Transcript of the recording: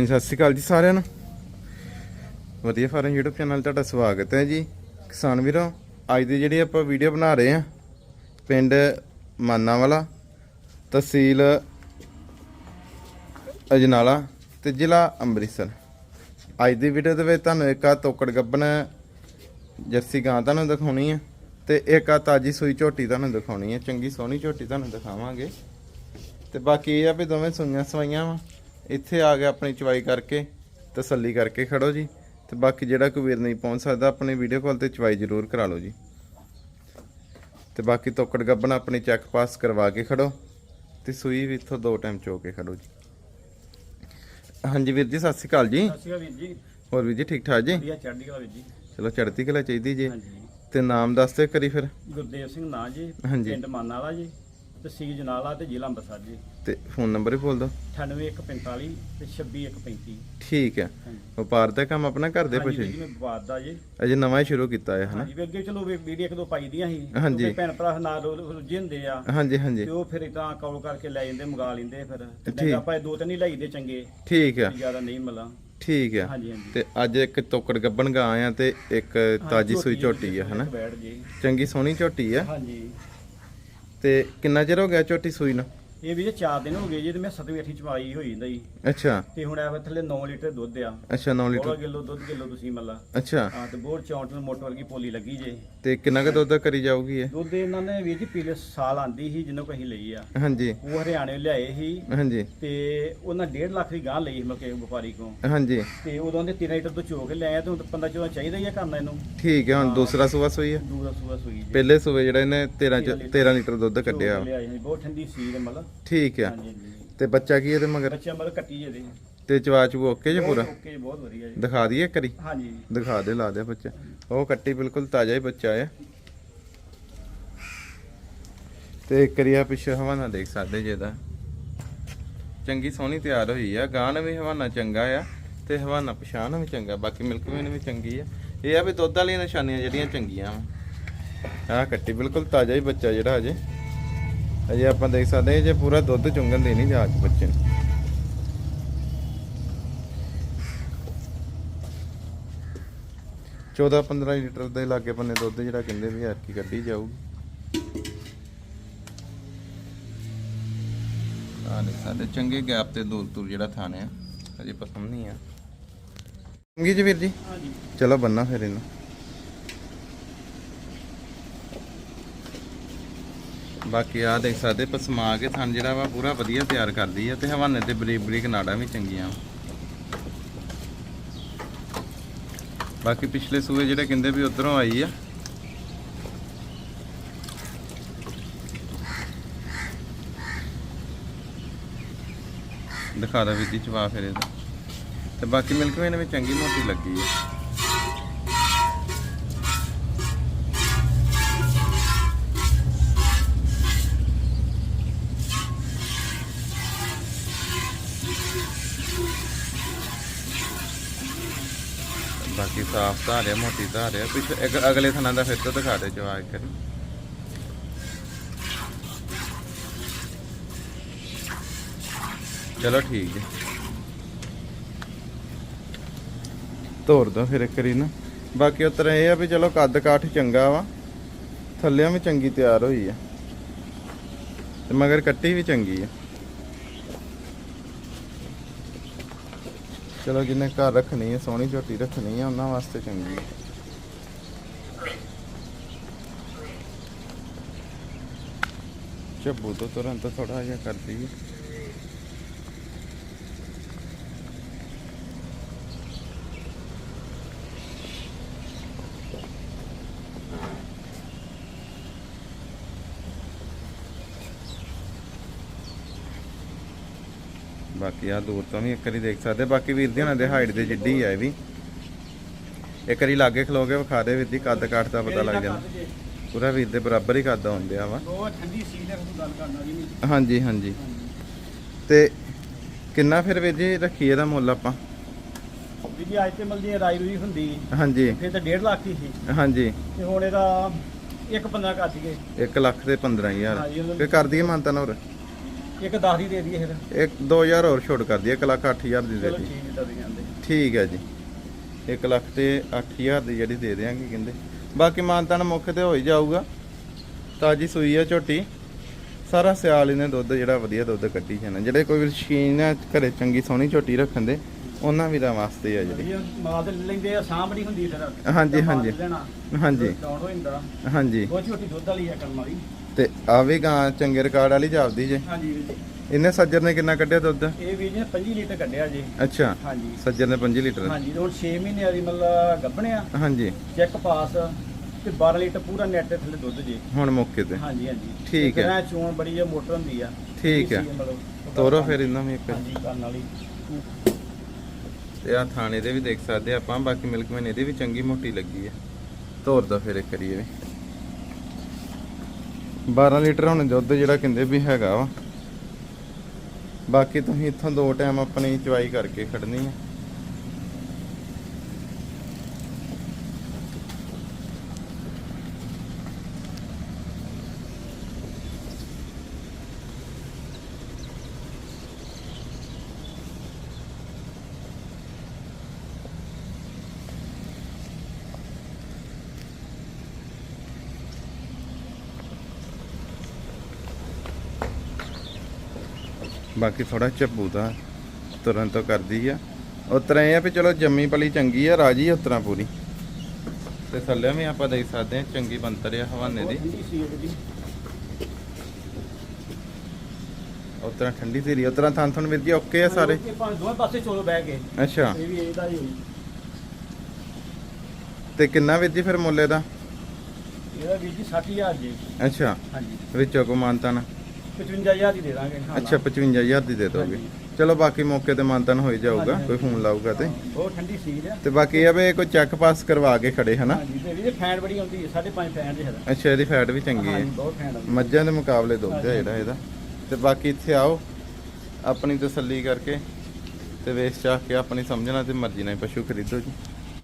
ਹਾਂਜੀ, ਸਤਿ ਸ਼੍ਰੀ ਅਕਾਲ ਜੀ ਸਾਰਿਆਂ ਨੂੰ। ਵਧੀਆ ਫਾਰਮ YouTube ਚੈਨਲ ਤੁਹਾਡਾ ਸਵਾਗਤ ਹੈ ਜੀ। ਕਿਸਾਨ ਵੀਰੋ, ਅੱਜ ਦੀ ਜਿਹੜੀ ਆਪਾਂ ਵੀਡੀਓ ਬਣਾ ਰਹੇ ਹਾਂ, ਪਿੰਡ ਮਾਨਾਵਾਲਾ, ਤਹਿਸੀਲ ਅਜਨਾਲਾ ਤੇ ਜ਼ਿਲ੍ਹਾ ਅੰਮ੍ਰਿਤਸਰ। ਅੱਜ ਦੀ ਵੀਡੀਓ ਦੇ ਵਿੱਚ ਤੁਹਾਨੂੰ ਇੱਕ ਆ ਤੋਕੜ ਗੱਬਨ ਜਰਸੀ ਗਾਂ ਤੁਹਾਨੂੰ ਦਿਖਾਉਣੀ ਹੈ ਤੇ ਇੱਕ ਆ ਤਾਜੀ ਸੂਈ ਝੋਟੀ ਤੁਹਾਨੂੰ ਦਿਖਾਉਣੀ ਹੈ। ਚੰਗੀ ਸੋਹਣੀ ਝੋਟੀ ਤੁਹਾਨੂੰ ਦਿਖਾਵਾਂਗੇ। ਤੇ ਬਾਕੀ ਇਹ ਆ ਵੀ ਦੋਵੇਂ ਸੂਈਆਂ ਸਵਾਈਆਂ ਵਾ। ਇੱਥੇ ਆ ਕੇ ਆਪਣੀ ਚਵਾਈ ਕਰਕੇ ਤਸੱਲੀ ਕਰਕੇ ਖੜੋ ਜੀ। ਤੇ ਬਾਕੀ ਜਿਹੜਾ ਕੋਈ ਵੀਰ ਨਹੀਂ ਪਹੁੰਚ ਸਕਦਾ ਆਪਣੀ ਵੀਡੀਓ ਕਾਲ ਤੇ ਚਵਾਈ ਜ਼ਰੂਰ ਕਰਾ ਲਓ ਜੀ। ਤੇ ਬਾਕੀ ਤੋਕੜ ਗੱਬਨ ਆਪਣੀ ਚੈੱਕ ਪਾਸ ਕਰਵਾ ਕੇ ਖੜੋ ਤੇ ਸੂਈ ਵੀ ਇੱਥੋਂ ਦੋ ਟਾਈਮ ਚੋ ਕੇ ਖੜੋ ਜੀ। ਹਾਂਜੀ ਵੀਰ ਜੀ ਸਤਿ ਸ਼੍ਰੀ ਅਕਾਲ ਜੀ। ਸਤਿ ਸ਼੍ਰੀ ਅਕਾਲ ਵੀਰ ਜੀ। ਹੋਰ ਵੀਰ ਜੀ ਠੀਕ ਠਾਕ ਜੀ? ਵਧੀਆ ਚੜ੍ਹਦੀ ਕਲਾ ਵੀਰ ਜੀ। ਚਲੋ ਚੜ੍ਹਦੀ ਕਲਾ ਚਾਹੀਦੀ ਜੀ। ਤੇ ਨਾਮ ਦੱਸ ਦਿਓ ਕਰੀ ਫਿਰ। ਗੁਰਦੇਵ ਸਿੰਘ ਨਾਂ ਜੀ ਹਾਂਜੀ। ਪਿੰਡ ਮਾਨਾ ਵਾਲਾ ਜੀ। ਤਹਿਸੀਲ ਜਨਾਲਾ ਤੇ ਜ਼ਿਲ੍ਹਾ ਅੰਮ੍ਰਿਤਸਰ ਜੀ। ਤੇ ਫੋਨ ਨੰਬਰ ਹੀ ਬੋਲ ਦਿਓ। 98145 ਤੇ 26135 ਠੀਕ ਹੈ। ਵਪਾਰ ਦਾ ਕੰਮ ਆਪਣਾ ਕਰਦੇ ਹਾਂਜੀ ਪੁੱਛੇ। ਜੀ ਮੈਂ ਬਾਤ ਦਾ ਜੀ। ਅਜੇ ਨਵਾਂ ਹੀ ਸ਼ੁਰੂ ਕੀਤਾ ਹੈ ਹਨਾ ਹਾਂਜੀ ਵੀ ਅੱਗੇ ਚਲੋ ਵੀਡੀਓ ਇੱਕ ਦੋ ਪਾਈ ਦੀਆਂ ਸੀ। ਕਿਉਂਕਿ ਭੈਣ ਭਰਾ ਨਾਲ ਰੁੱਝੇ ਹੁੰਦੇ ਆ। ਹਾਂਜੀ ਹਾਂਜੀ। ਤੇ ਉਹ ਫਿਰ ਇਦਾਂ ਕਾਲ ਕਰਕੇ ਲੈ ਜਾਂਦੇ ਮੰਗਾ ਲੈਂਦੇ ਫਿਰ। ਤੇ। ਆਪਾਂ ਇਹ ਦੋ ਤਿੰਨ ਹੀ ਲਾਈਦੇ ਚੰਗੇ। ਠੀਕ ਹੈ ਜ਼ਿਆਦਾ ਨਹੀਂ ਮਿਲਾਂ। ਠੀਕ ਹੈ ਤੇ ਅੱਜ ਇੱਕ ਤੋਕੜ ਗੱਬਣ ਗਾਂ ਆ ਤੇ ਇੱਕ ਤਾਜੀ ਸੂਈ ਝੋਟੀ ਆ ਹਨਾ ਚੰਗੀ ਸੋਹਣੀ ਝੋਟੀ ਆ। ਹਾਂਜੀ। ਤੇ ਕਿੰਨਾ ਚਿਰ ਹੋ ਗਿਆ ਝੋਟੀ ਸੂਈ ਨੂੰ? ਇਹ ਵੀ 4 ਦਿਨ ਹੋ ਗਏ ਜੀ ਤੇ ਮੈਂ 7ਵੀਂ 8ਵੀਂ ਚਵਾਈ ਹੋਈ ਜਾਂਦਾ ਜੀ। ਅੱਛਾ। ਤੇ ਹੁਣ ਇਹ ਥੱਲੇ 9 ਲੀਟਰ ਦੁੱਧ ਆ। ਅੱਛਾ 9 16 ਲੀਟਰ ਕਿਲੋ ਦੁੱਧ ਕਿਲੋ ਤੁਸੀਂ ਮੱਲਾ। ਅੱਛਾ। ਹਾਂ ਤੇ ਬਹੁਤ ਚੌਂਟ ਨੂੰ ਮੋਟਰ ਵਰਗੀ ਪੋਲੀ ਲੱਗੀ ਜੇ। ਤੇ ਕਿੰਨਾ ਕੁ ਦੁੱਧ ਕਰੀ ਜਾਊਗੀ ਇਹ? ਦੁੱਧ ਇਹਨਾਂ ਨੇ ਵੀਰ ਜੀ ਪਿਛਲੇ ਸਾਲ ਆਂਦੀ ਸੀ ਜਿਹਨੂੰ ਕਹੀਂ ਲਈ ਆ। ਹਾਂਜੀ। ਉਹ ਹਰਿਆਣੇ ਲਿਆਏ ਸੀ। ਹਾਂਜੀ। ਤੇ ਉਹਨਾਂ 1.5 ਲੱਖ ਦੀ ਗਾਂ ਲਈ ਮਕੇ ਵਪਾਰੀ ਕੋਲ। ਹਾਂਜੀ। ਤੇ ਉਦੋਂ ਦੇ 13 ਲੀਟਰ ਤੋਂ ਚੋ ਕੇ ਲਿਆਇਆ ਤੇ ਹੁਣ 15 ਚੋਂ ਚਾਹੀਦਾ ਹੀ ਆ ਕਰਨਾ ਇਹਨੂੰ। ਠੀਕ ਹੈ ਹੁਣ ਦੂਸਰਾ ਸੂਆ ਸੂਈ ਹੈ ਦੂਰਾ ਸੂਆ ਸੂਈ ਜੀ। ਪਹਿਲੇ ਸੂਏ ਜਿਹੜਾ ਇਹਨੇ 13 ਚ 13 ਲੀਟਰ ਦੁੱਧ ਕੱਢਿਆ। ਸੀ, ਬਹੁਤ ਠੰਡੀ ਸੀਲ ਮਤਲਬ ਠੀਕ ਹਾਂਜੀ ਹਾਂਜੀ। ਤੇ ਬੱਚਾ ਕੀ ਇਹਦੇ ਮਗਰ? ਬੱਚਾ ਮਤਲਬ ਕੱਟੀ ਜੇ ਦੇ ਤੇ ਚਵਾ ਚੂ ਓਕੇ ਜੇ ਪੂਰਾ? ਓਕੇ ਬਹੁਤ ਵਧੀਆ ਜੀ। ਦਿਖਾ ਦਈਏ ਕਰੀ ਹਾਂਜੀ। ਦਿਖਾ ਦੇ ਲਾ ਦੇ ਬੱਚਾ। ਉਹ ਕੱਟੀ ਬਿਲਕੁਲ ਤਾਜ਼ਾ ਹੀ ਬੱਚਾ ਆ। ਤੇ ਕਰਿਆ ਪਿੱਛੇ ਹਵਾਨਾ ਦੇਖ ਸਕਦੇ ਜੇ ਦਾ ਚੰਗੀ ਸੋਹਣੀ ਤਿਆਰ ਹੋਈ ਆ। ਗਾਣ ਵੀ ਹਵਾਨਾ ਚੰਗਾ ਆ ਤੇ ਹਵਾਨਾ ਪਛਾਣ ਵੀ ਚੰਗਾ। ਬਾਕੀ ਮਿਲਕ ਵੇਨ ਵੀ ਚੰਗੀ ਆ। ਇਹ ਆ ਵੀ ਦੁੱਧ ਵਾਲੀਆਂ ਨਿਸ਼ਾਨੀਆਂ ਜਿਹੜੀਆਂ ਚੰਗੀਆਂ ਆ ਆ ਕੱਟੀ ਬਿਲਕੁਲ ਤਾਜ਼ਾ ਹੀ ਬੱਚਾ ਜਿਹੜਾ ਅਜੇ ਅਜੇ ਆਪਾਂ ਦੇਖ ਸਕਦੇ ਹਾਂ ਜੇ ਪੂਰਾ ਦੁੱਧ ਚੁੰਗਣ ਦੀ ਨਹੀਂ ਜਾਚ ਬੱਚੇ ਨੂੰ। ਚੌਦਾਂ 15 ਲੀਟਰ ਦੇ ਲਾਗੇ ਬੰਨੇ ਦੁੱਧ ਜਿਹੜਾ ਕਹਿੰਦੇ ਵੀ ਹਰਕੀ ਕੱਢੀ ਜਾਊਗੀ। ਆ ਨੇ ਸਾਡੇ ਚੰਗੇ ਗੈਪ ਤੇ ਦੂਰ ਦੂਰ ਜਿਹੜਾ ਥਾਣੇ ਆ ਅਜੇ ਪਸੰਦ ਨਹੀਂ ਆ। ਚੰਗੀ ਜੀ ਵੀਰ ਜੀ? ਚਲੋ ਬੰਨਾ ਫਿਰ ਇਹਨੂੰ। ਬਾਕੀ ਆ ਦੇਖ ਸਕਦੇ, ਪਸਮਾ ਕੇ ਥਣ ਜਿਹੜਾ ਵਾ ਪੂਰਾ ਵਧੀਆ ਤਿਆਰ ਕਰਦੀ ਆ ਤੇ ਹਵਾਨੇ ਤੇ ਬਰੀਕ ਬਰੀਕ ਨਾੜਾਂ ਵੀ ਚੰਗੀਆਂ। ਬਾਕੀ ਪਿਛਲੇ ਸੂਏ ਜਿਹੜੇ ਕਹਿੰਦੇ ਵੀ ਉਧਰੋਂ ਆਈ ਆ। ਦਿਖਾ ਦਾ ਵਿੱਦੀ ਚਵਾ ਫਿਰ ਇਹਦਾ। ਤੇ ਬਾਕੀ ਮਿਲਕ ਵੇਨ ਵੀ ਚੰਗੀ ਮੋਟੀ ਲੱਗੀ ਆ। ਬਾਕੀ ਸਾਫ਼ ਧਾਰ ਆ ਮੋਟੀ ਧਾਰ ਆ ਪਿੱਛੇ ਇੱਕ ਅਗਲੇ ਥਣਾ ਦਾ ਫਿਰ ਤੋਂ ਦਿਖਾ ਦੇ ਜਵਾ ਇੱਕ ਚਲੋ ਠੀਕ ਹੈ। ਤੋਰ ਦੋ ਫਿਰ ਇੱਕ ਵਾਰੀ ਨਾ। ਬਾਕੀ ਉਤਰ ਇਹ ਆ ਵੀ ਚਲੋ ਕੱਦ ਕਾਠ ਚੰਗਾ ਵਾ। ਥੱਲਿਆਂ ਵੀ ਚੰਗੀ ਤਿਆਰ ਹੋਈ ਆ। ਤੇ ਮਗਰ ਕੱਟੀ ਵੀ ਚੰਗੀ ਆ। ਚਲੋ ਜਿੰਨੇ ਘਰ ਰੱਖਣੀ ਹੈ, ਸੋਹਣੀ ਝੋਟੀ ਰੱਖਣੀ ਹੈ, ਉਹਨਾਂ ਵਾਸਤੇ ਚੰਗੀ ਹੈ। ਚੱਬੂ ਤੋਂ ਤੁਰੰਤ ਥੋੜਾ ਜਿਹਾ ਕਰਦੀ ਹੈ। ਬਾਕੀ ਆ ਦੂਰ ਤੋਂ ਵੀ ਇੱਕ ਵਾਰੀ ਦੇਖ ਸਕਦੇ। ਬਾਕੀ ਵੀਰ ਦੀ ਉਹਨਾਂ ਦੇ ਹਾਈਟ ਦੇ ਜਿੱਡੀ ਆ ਇਹ ਵੀ। ਇੱਕ ਵਾਰੀ ਲਾਗੇ ਖਲੋ ਕੇ ਵਿਖਾ ਦੇ ਵੀਰ ਦੀ ਕੱਦ ਕਾਠ ਦਾ ਪਤਾ ਲੱਗ ਜਾਂਦਾ। ਪੂਰਾ ਵੀਰ ਦੇ ਬਰਾਬਰ ਹੀ ਕੱਦ ਵਾ ਹੈ ਕਰਨਾ ਜੀ ਨਹੀਂ ਹਾਂਜੀ ਹਾਂਜੀ। ਤੇ ਕਿੰਨਾ ਫਿਰ ਵੀਰ ਜੀ ਰੱਖੀ ਇਹਦਾ ਮੁੱਲ ਆਪਾਂ? ਵੀ ਜੀ ਅੱਜ ਤੇ ਮਲਦੀ ਰਾਈ ਰੂਈ ਹੁੰਦੀ। ਹਾਂਜੀ। ਫਿਰ ਤਾਂ 1.5 ਲੱਖ ਹੀ ਸੀ। ਹਾਂਜੀ। ਤੇ ਹੁਣ ਇਹਦਾ ਇੱਕ ਬੰਦਾ ਕਰ ਦਈਏ 1 ਲੱਖ ਤੇ 15000 ਹਾਂਜੀ, ਉਹਨਾਂ ਤੇ ਕਰ ਦਈਏ ਮਾਨਤਾ ਹੋਰ। ਇੱਕ 10 ਦੀ ਦੇ ਦਈਏ ਫਿਰ। ਇੱਕ 2000 ਹੋਰ ਛੋਟ ਕਰ ਦਈਏ 1 ਲੱਖ 8000 ਦੀ ਦੇ ਚਲੋ ਦੀ ਠੀਕ ਹੈ ਦੇ ਜਾਂਦੇ ਠੀਕ ਹੈ ਜੀ। 1 ਲੱਖ ਤੇ 8000 ਦੀ ਜਿਹੜੀ ਦੇ ਦਿਆਂਗੇ ਕਹਿੰਦੇ। ਬਾਕੀ ਮਾਨਤਾਨ ਮੁੱਖ ਤੇ ਹੋ ਹੀ ਜਾਊਗਾ। ਤਾਜੀ ਸੂਈ ਆ ਝੋਟੀ। ਸਾਰਾ ਸਿਆਲ ਇਹਨੇ ਦੁੱਧ ਜਿਹੜਾ ਵਧੀਆ ਦੁੱਧ ਕੱਢੀ ਜਾਣਾ। ਜਿਹੜੇ ਕੋਈ ਵੀ ਸ਼ੀਨ ਆ ਘਰੇ ਚੰਗੀ ਸੋਹਣੀ ਝੋਟੀ ਰੱਖਣ ਦੇ ਉਹਨਾਂ ਵੀਰਾਂ ਵਾਸਤੇ ਆ ਜਿਹੜੀ। ਵਧੀਆ ਮਾਲ ਤੇ ਲੈ ਲੈਂਦੇ ਆ ਸਾਂਭ ਨਹੀਂ ਹੁੰਦੀ ਫਿਰ। ਹਾਂਜੀ, ਹਾਂਜੀ। ਲੈਣਾ। ਹਾਂਜੀ। ਡਾਊਨ ਹੋ ਜਾਂਦਾ। ਹਾਂਜੀ। ਬਹੁਤ ਛੋਟੀ ਦੁੱਧ ਵਾਲੀ ਆ ਕਰਨ ਵਾਲੀ। ਤੇ ਆ ਵੀ ਗਾਂ ਚੰਗੇ ਰਿਕਾਰਡ ਵਾਲੀ ਜਾਪਦੀ ਜੇ। ਹਾਂਜੀ ਵੀਰ ਜੀ। ਇਹਨੇ ਸੱਜਰ ਨੇ ਕਿੰਨਾ ਕੱਢਿਆ ਦੁੱਧ? ਇਹ ਵੀਰ ਜੀ ਨੇ 25 ਲੀਟਰ ਕੱਢਿਆ ਜੀ। ਅੱਛਾ ਹਾਂਜੀ। ਸੱਜਰ ਨੇ 5 ਲੀਟਰ। ਹਾਂਜੀ ਹੁਣ 6 ਮਹੀਨੇ ਵਾਲੀ ਮਤਲਬ ਗੱਭਣਿਆ। ਹਾਂਜੀ। ਚੈੱਕ ਪਾਸ ਤੇ 12 ਲੀਟਰ ਪੂਰਾ ਨੈਟ ਦੇ ਥੱਲੇ ਦੁੱਧ ਜੀ। ਹੁਣ ਮੌਕੇ ਤੇ। ਹਾਂਜੀ ਹਾਂਜੀ। ਠੀਕ ਹੈ। ਐਂ ਚੋਣ ਬੜੀ ਜਿਹਾ ਮੋਟਰ ਹੁੰਦੀ ਆ। ਠੀਕ ਹੈ। ਤੋਰੋ ਫਿਰ ਇਹਨਾਂ ਨੂੰ ਇੱਕ। ਹਾਂਜੀ ਕਰਨ ਵਾਲੀ। ਤੇ ਆ ਥਾਣੇ ਦੇ ਵੀ ਦੇਖ ਸਕਦੇ ਆਪਾਂ ਬਾਕੀ ਮਿਲਕ ਮੈਨ ਇਹਦੀ ਵੀ ਚੰਗੀ ਮੋਟੀ ਲੱਗੀ ਹੈ ਤੋਰ ਦਾ ਫਿਰ ਇੱਕ ਕਰੀਏ ਵੀ। 12 ਲੀਟਰ ਹੁਣ ਦੁੱਧ ਜਿਹੜਾ ਕਹਿੰਦੇ ਵੀ ਹੈਗਾ ਵਾ। ਬਾਕੀ ਤੁਸੀਂ ਇੱਥੋਂ ਦੋ ਟਾਈਮ ਆਪਣੀ ਚਵਾਈ ਕਰਕੇ ਖੜਨੀ ਹੈ ਬਾਕੀ ਥੋੜਾ ਝੱਬੂ ਦਾ ਤੁਰਨ ਤੋਂ ਕਰਦੀ ਆ। ਉਤਰਾ ਇਹ ਆ ਵੀ ਚਲੋ ਜੰਮੀ ਪਲੀ ਚੰਗੀ ਆ ਰਾਜੀ ਉਤਰਾ ਪੂਰੀ। ਤੇ ਥੱਲੇ ਵੀ ਆਪਾਂ ਦੇਖ ਸਕਦੇ ਆ ਚੰਗੀ ਬੰਤਰ ਆ ਹਵਾਨੇ ਦੀ। ਉਤਰਾ ਠੰਡੀ ਧੀਰੀ ਉਤਰਾ ਥਾਂ ਥਣ ਵੀਰ ਜੀ ਓਕੇ ਆ ਸਾਰੇ। ਇਹ ਭਾਵੇਂ ਦੋਵੇਂ ਪਾਸੇ ਚੋਲੋ ਬਹਿ ਕੇ। ਅੱਛਾ। ਇਹ ਵੀ ਇਹਦਾ ਹੀ ਹੋਈ ਤੇ ਕਿੰਨਾ ਵੀਰ ਜੀ ਫਿਰ ਮੁੱਲੇ ਦਾ? ਇਹਦਾ ਵੀਰ ਜੀ 60000 ਜੀ। ਅੱਛਾ। ਹਾਂਜੀ। ਵਿੱਚੋਂ ਕੋ ਮਾਨਤਨ? 55000 ਦੀ ਦੇ ਦਾਂਗੇ ਹਾਂ ਅੱਛਾ 55000 ਦੀ ਦੇ ਦੋਗੇ। ਚਲੋ ਬਾਕੀ ਮੌਕੇ ਤੇ ਮਾਨਤਨ ਹੋ ਹੀ ਜਾਊਗਾ ਹਾਂਜੀ, ਕੋਈ ਫੋਨ ਲਾਊਗਾ ਤੇ। ਬਹੁਤ ਠੰਡੀ ਸੀ ਆ। ਤੇ ਬਾਕੀ ਇਹ ਆ ਵੀ ਕੋਈ ਚੈੱਕ ਪਾਸ ਕਰਵਾ ਕੇ ਖੜੇ ਹਨਾ? ਹਾਂਜੀ ਤੇ ਵੀਰੇ ਫੈਨ ਬੜੀ ਆਉਂਦੀ ਹੈ 5.5 ਫੈਨ ਦੇ ਹੈਦਾ ਅੱਛਾ ਇਹਦੀ ਫੈਟ ਵੀ ਚੰਗੀ ਹੈ। ਹਾਂਜੀ ਬਹੁਤ ਫੈਨ ਆਉਂਦੀ ਮੱਝਾਂ ਦੇ ਮੁਕਾਬਲੇ ਦੁੱਧ ਹੈ। ਜਿਹੜਾ ਇਹਦਾ। ਤੇ ਬਾਕੀ ਇੱਥੇ ਆਓ ਆਪਣੀ ਤਸੱਲੀ ਕਰਕੇ ਤੇ ਵੇਚ ਚਾਹ ਕੇ ਆਪਣੀ ਸਮਝਣਾ ਤੇ ਮਰਜ਼ੀ ਨਾਲ ਹੀ ਪਸ਼ੂ ਖਰੀਦੋ ਜੀ।